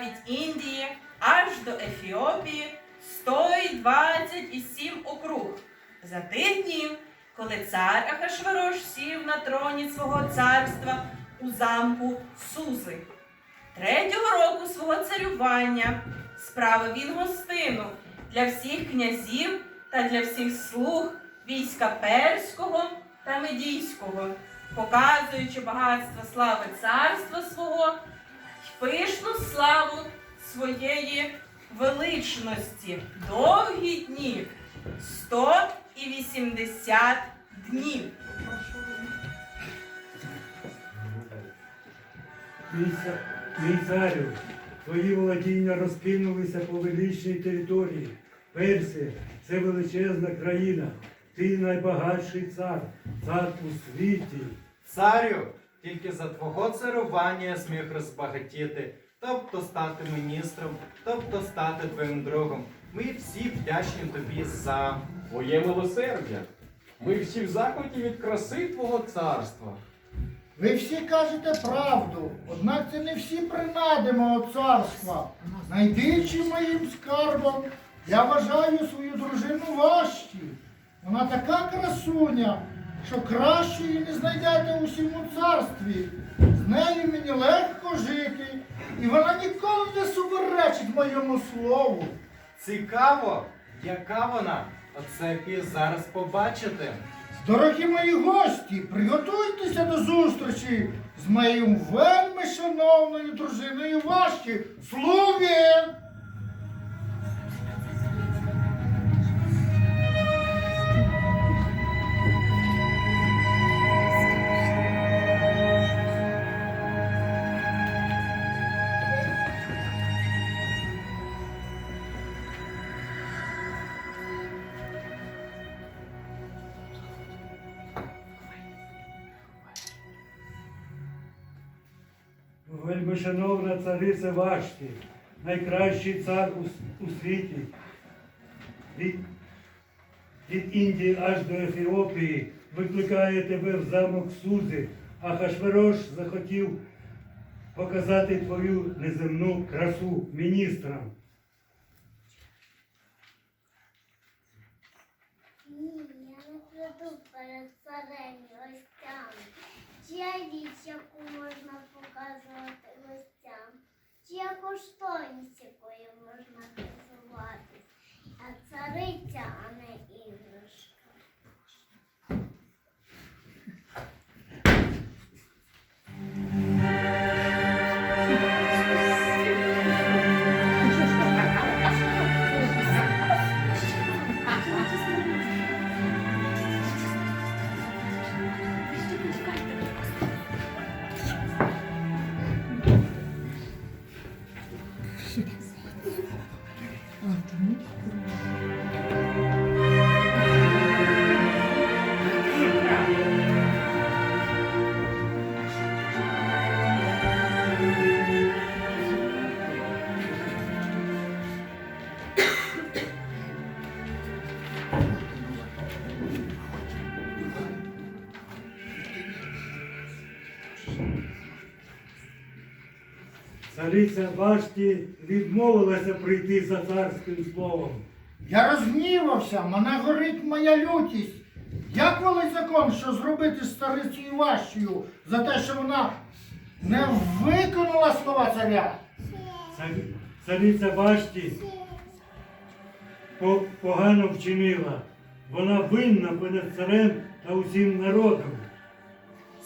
від Індії аж до Ефіопії 127 округ. За тих днів, коли цар Ахашверош сів на троні свого царства у замку Сузи. Третього року свого царювання справив він гостину для всіх князів та для всіх слуг війська перського та медійського, показуючи багатство слави царства свого пишну славу своєї величності. Довгі дні, 180 днів. Мій, царю, твої володіння розкинулися по величній території. Персія це величезна країна. Ти найбагатший цар, цар у світі. Царю, тільки за твого царування я зміг розбагатіти, тобто стати міністром, тобто стати твоїм другом. Ми всі вдячні тобі за. Твоє милосердя. Ми всі в захваті від краси Твого царства. Ви всі кажете правду, однак це не всі принади мого царства. Найбільшим моїм скарбом я вважаю свою дружину Вашті. Вона така красуня, що кращої не знайдете у всьому царстві. З нею мені легко жити, і вона ніколи не суперечить моєму слову. Цікаво, яка вона? Оце пі зараз побачите. Дорогі мої гості, приготуйтеся до зустрічі з моєю вельми шановною дружиною Вашті, слуги! Шановна цариця Вашті, найкращий цар у, у світі. Від, від Індії аж до Ефіопії викликає тебе в замок Сузи, а Хашверош захотів показати твою неземну красу міністрам. Ні, я не прийду перед царем. Чия річ, яку можна показувати гостям, чия коштовність, якою можна хизуватись, а цариця, а не Цариця Вашті відмовилася прийти за царським словом. Я розгнівався, мене горить моя лютість. Як велить закон, що зробити з старицею Ваштію за те, що вона не виконала слова царя? Цар- Цариця Вашті по- погано вчинила. Вона винна перед царем та усім народом.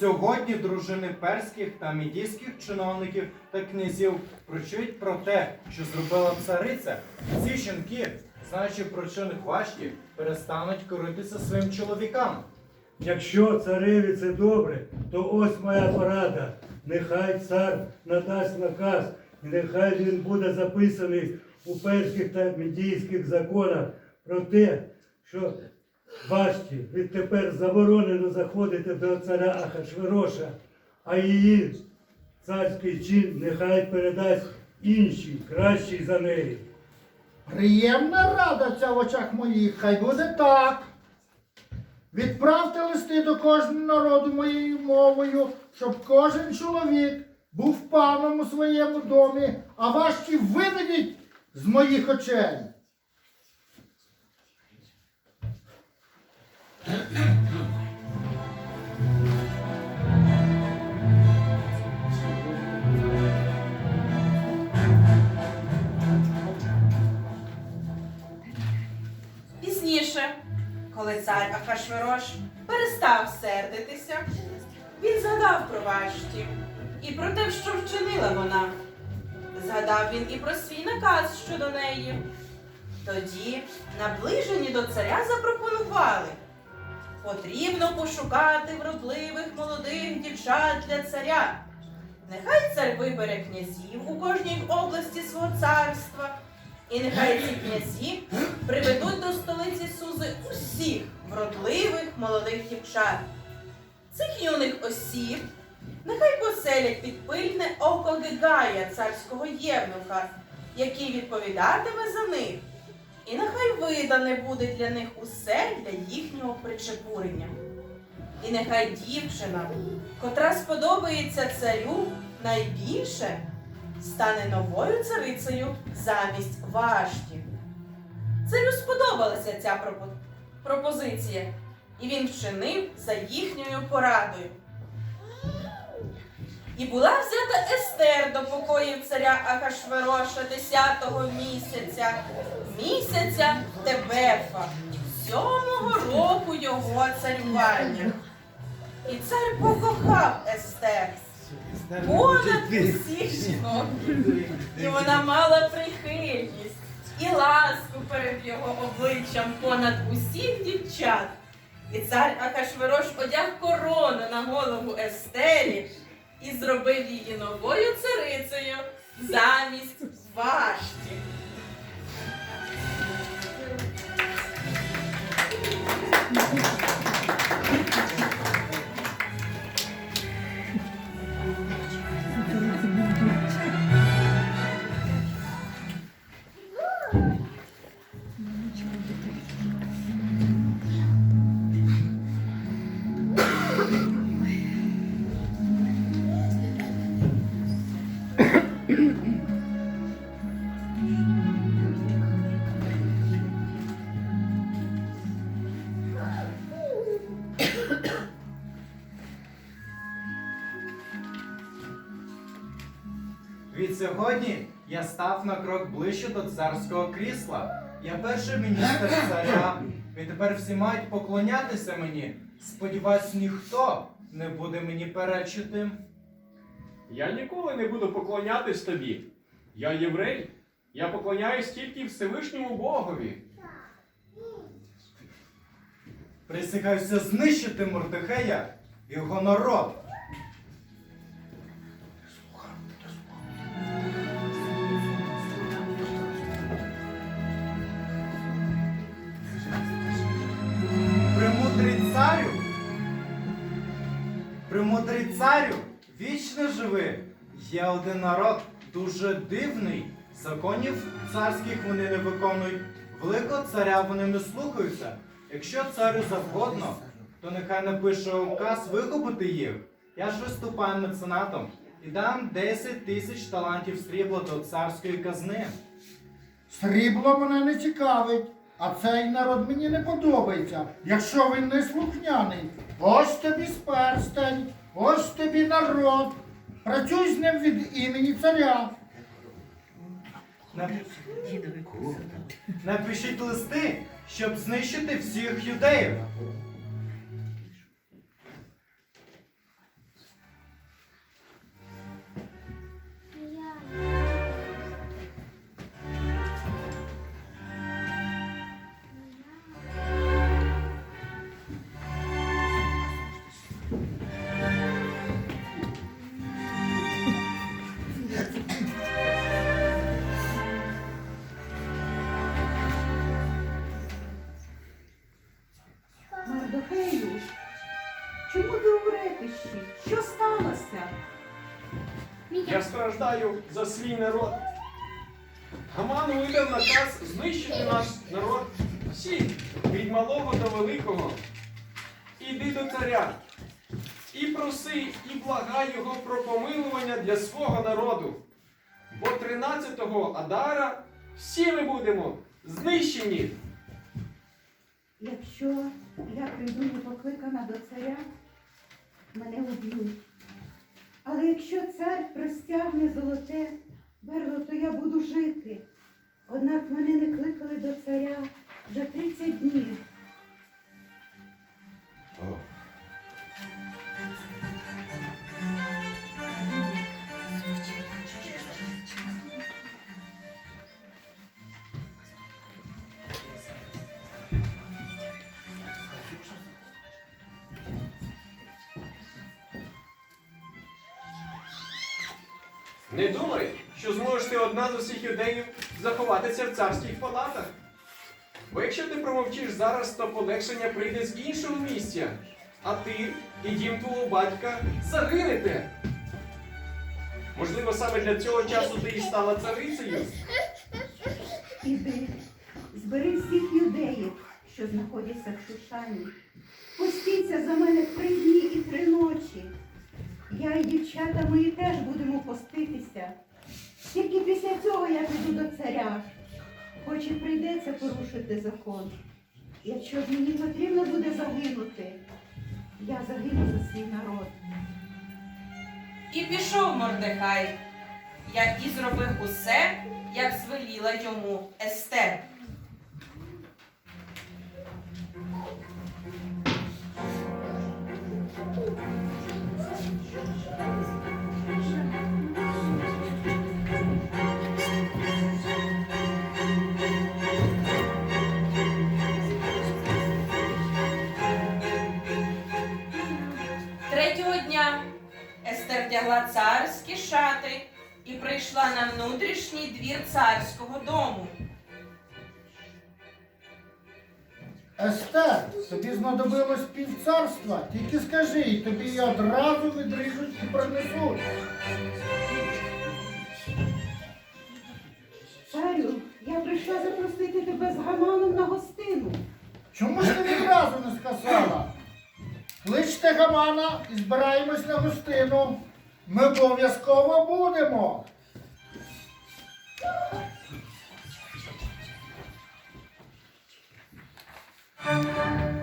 Сьогодні дружини перських та мідійських чиновників та князів прочують про те, що зробила цариця. Ці жінки, знаючи про чинник важкі, перестануть коритися своїм чоловікам. Якщо цареві це добре, то ось моя порада. Нехай цар надасть наказ, і нехай він буде записаний у перських та медійських законах про те, що Вашті відтепер заборонено заходити до царя Ахашвероша, а її царський чин нехай передасть іншій, кращій за неї. Приємна рада ця в очах моїх, хай буде так. Відправте листи до кожного народу моєю мовою, щоб кожен чоловік був паном у своєму домі, а ваші видадіть з моїх очей. Пізніше, коли цар Ахашверош перестав сердитися, він згадав про Вашті і про те, що вчинила вона. Згадав він і про свій наказ щодо неї. Тоді наближені до царя запропонували. Потрібно пошукати вродливих молодих дівчат для царя. Нехай цар вибере князів у кожній області свого царства, і нехай ці князі приведуть до столиці Сузи усіх вродливих молодих дівчат. Цих юних осіб нехай поселять під пильне око Гигая, царського євнуха, який відповідатиме за них. І нехай видане буде для них усе для їхнього причепурення. І нехай дівчина, котра сподобається царю найбільше, стане новою царицею замість Вашті. Царю сподобалася ця пропозиція, і він вчинив за їхньою порадою. І була взята Естер до покоїв царя Ахашвероша 10-го місяця, місяця Тебефа, сьомого року його царювання. І цар покохав Естер понад усіх жінок. І вона мала прихильність і ласку перед його обличчям понад усіх дівчат. І цар Акашверош одяг корону на голову Естері і зробив її новою царицею замість Вашті. Відсьогодні ближче до царського крісла. Я перший міністр царя. І тепер всі мають поклонятися мені. Сподіваюсь, ніхто не буде мені перечити. Я ніколи не буду поклонятись тобі. Я єврей. Я поклоняюсь тільки Всевишньому Богові. Присягаюся знищити Мордехея і його народ. Живи. Є один народ дуже дивний. Законів царських вони не виконують. Великого царя вони не слухаються. Якщо царю завгодно, то нехай напише указ викупити їх. Я ж виступаю меценатом і дам 10 тисяч талантів срібла до царської казни. Срібло мене не цікавить, а цей народ мені не подобається, якщо він не слухняний. Ось тобі сперстень, ось тобі народ. Працюй з ним від імені царя. Нап- Напишіть листи, щоб знищити всіх юдеїв. Страждаю за свій народ. Гаман видав наказ знищити наш народ всіх, від малого до великого. підійди до царя і проси, і благай його про помилування для свого народу. Бо 13-го Адара всі ми будемо знищені. Якщо я прийду не покликана до царя, мене уб'ють. Але якщо цар простягне золоте берло, то я буду жити. Однак мене не кликали до царя за 30 днів. Не думай, що зможеш ти одна з усіх юдеїв заховатися в царських палатах. Бо якщо ти промовчиш зараз, то полегшення прийде з іншого місця, а ти і дім твого батька загинете. Можливо, саме для цього часу ти і стала царицею. Іди, збери всіх юдеїв, що знаходяться в Шушані. Постіться за мене три дні і три ночі. Я і дівчата мої теж будемо поститися. Тільки після цього я піду до царя, хоч і прийдеться порушити закон. Якщо мені потрібно буде загинути, я загину за свій народ. І пішов Мордехай, як і зробив усе, як звеліла йому Естер. Естер царські шати і прийшла на внутрішній двір царського дому. Естер, тобі знадобилось півцарства. Тільки скажи, і тобі її одразу відріжуть і принесуть. Царю, я прийшла запросити тебе з гаманом на гостину. Чому ж ти відразу не сказала? Кличте Гамана і збираємось на гостину. Ми обов'язково будемо. Я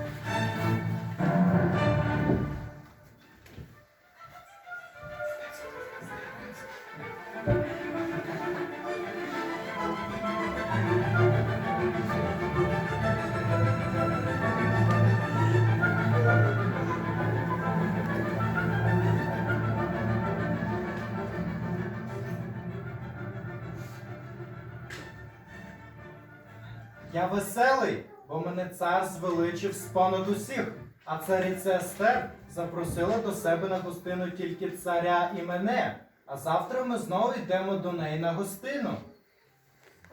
веселий, бо мене цар звеличив з понад усіх, а цариця Естер запросила до себе на гостину тільки царя і мене. А завтра ми знову йдемо до неї на гостину.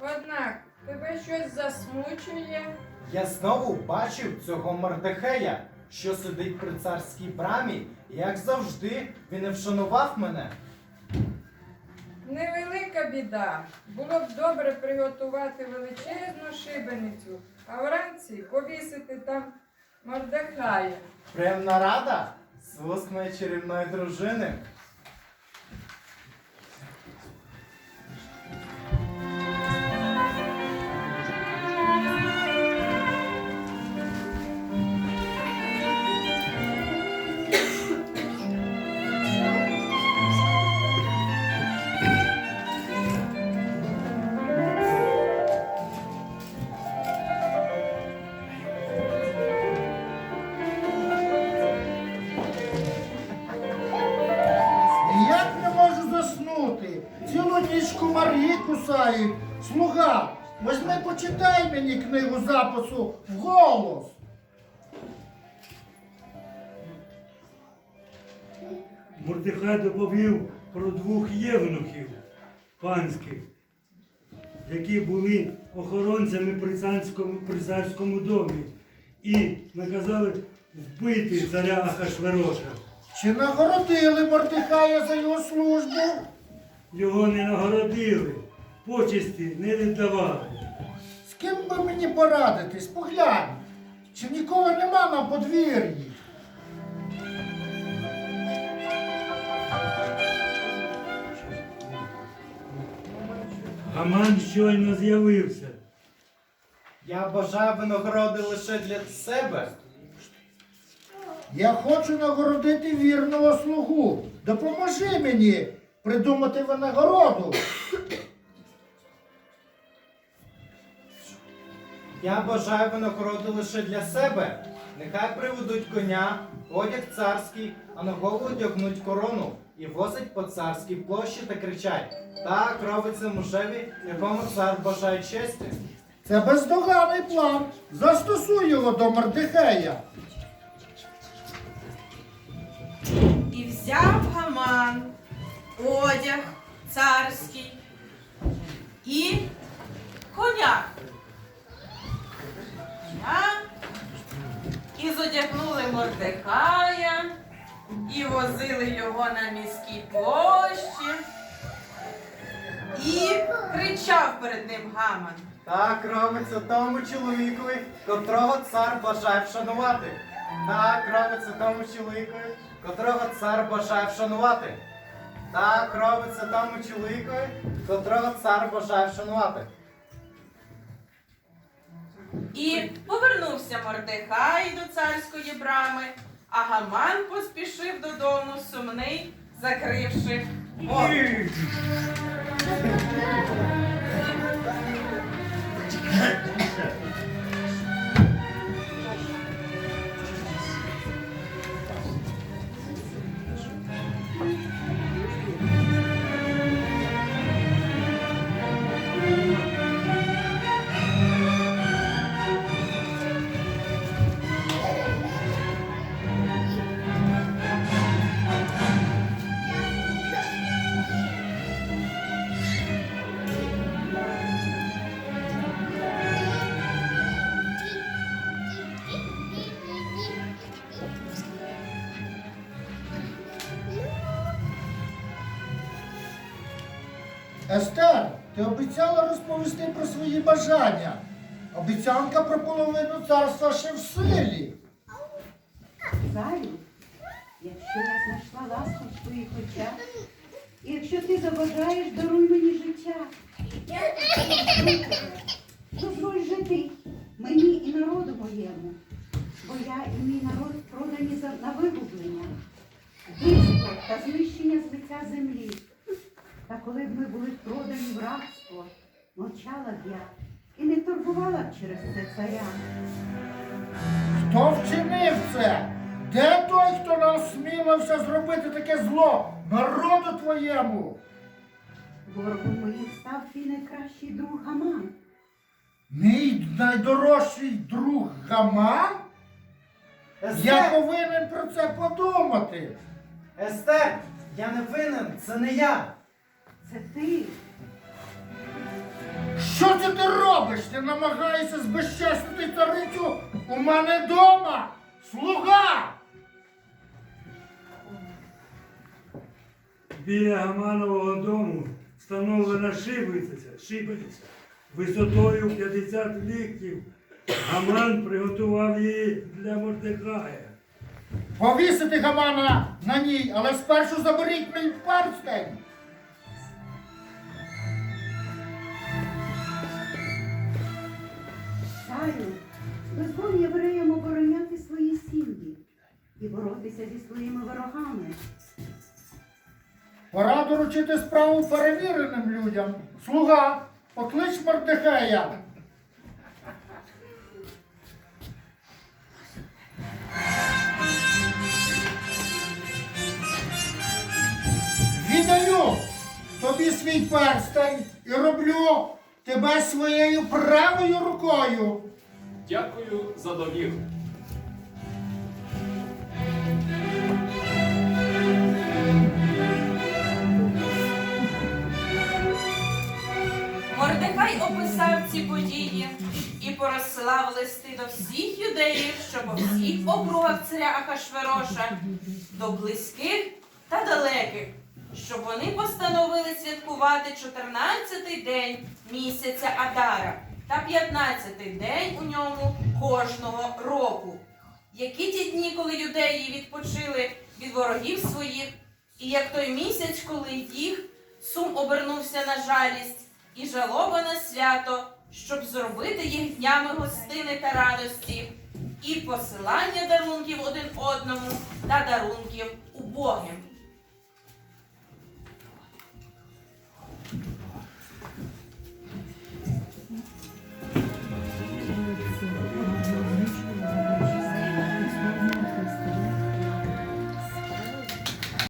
Однак тебе щось засмучує. Я знову бачив цього Мордехея, що сидить при царській брамі, і як завжди, він не вшанував мене. Невелика біда. Було б добре приготувати величезну шибеницю, а вранці повісити там мордахая. Приємна рада з власної черівної дружини. Запису вголос. Мордехай доповів про двох євнухів панських, які були охоронцями при царському, при царському домі і наказали вбити царя Ахашвероша. Чи нагородили Мордехая за його службу? Його не нагородили, почесті не віддавали. Ким би мені порадитись? Поглянь, чи нікого нема на подвір'ї? Гаман щойно з'явився. Я бажав винагороди лише для себе. Я хочу нагородити вірного слугу. Допоможи мені придумати винагороду. Я бажаю винагороди лише для себе. Нехай приведуть коня, одяг царський, а на голову одягнуть корону і возять по царській площі та кричать: так робиться мужеві, якому цар бажає честі. Це бездоганний план. Застосуй його до Мордехея. І взяв гаман, одяг царський і коня. Коня. І зодягнули Мордекая, і возили його на міській площі. І кричав перед ним гаман. Так робиться тому чоловікові, котрого цар бажає вшанувати. Так робиться тому чоловікові, котрого цар бажає вшанувати. Так робиться тому чоловікові, котрого цар бажає вшанувати. І повернувся Мордехай до царської брами, а Гаман поспішив додому сумний, закривши очі. Естер, ти обіцяла розповісти про свої бажання. Обіцянка про половину царства ще в силі. Зарю, якщо я знайшла ласку в твоїх очах, і якщо ти забажаєш, даруй мені життя. Дозволь жити мені і народу моєму, бо я і мій народ продані на вигублення, вбивство та знищення з лиця землі. Та коли б ми були продані в рабство, мовчала б я і не турбувала б через це царя. Хто вчинив це? Де той, хто насмілився зробити таке зло народу твоєму? Ворогом моїм став твій найкращий друг Гаман. Мій найдорожчий друг Гаман? Я Естер! повинен про це подумати. Естер! Я не винен, це не я. Це ти. Що це ти робиш? Ти намагаєшся збезчестити царицю у мене вдома? Слуга! Біля Гаманового дому встановлена шибениця, шибениця висотою 50 ліктів. Гаман приготував її для Мордекая. Повісити Гамана на ній, але спершу заберіть мій перстень. Царю, дозволь євреям обороняти свої сім'ї і боротися зі своїми ворогами. Пора доручити справу перевіреним людям. Слуга, поклич Мордехея. Віддаю тобі свій перстень і роблю тебе своєю правою рукою. Дякую за довіру. Мордехай описав ці події і порозсилав листи до всіх юдеїв, що по всіх округах царя Ахашвероша, до близьких та далеких, щоб вони постановили святкувати 14-й день місяця Адара 15-й день у ньому кожного року. Які ті дні, коли юдеї відпочили від ворогів своїх, і як той місяць, коли їх сум обернувся на жалість, і жалобане свято, щоб зробити їх днями гостини та радості, і посилання дарунків один одному та дарунків убогим.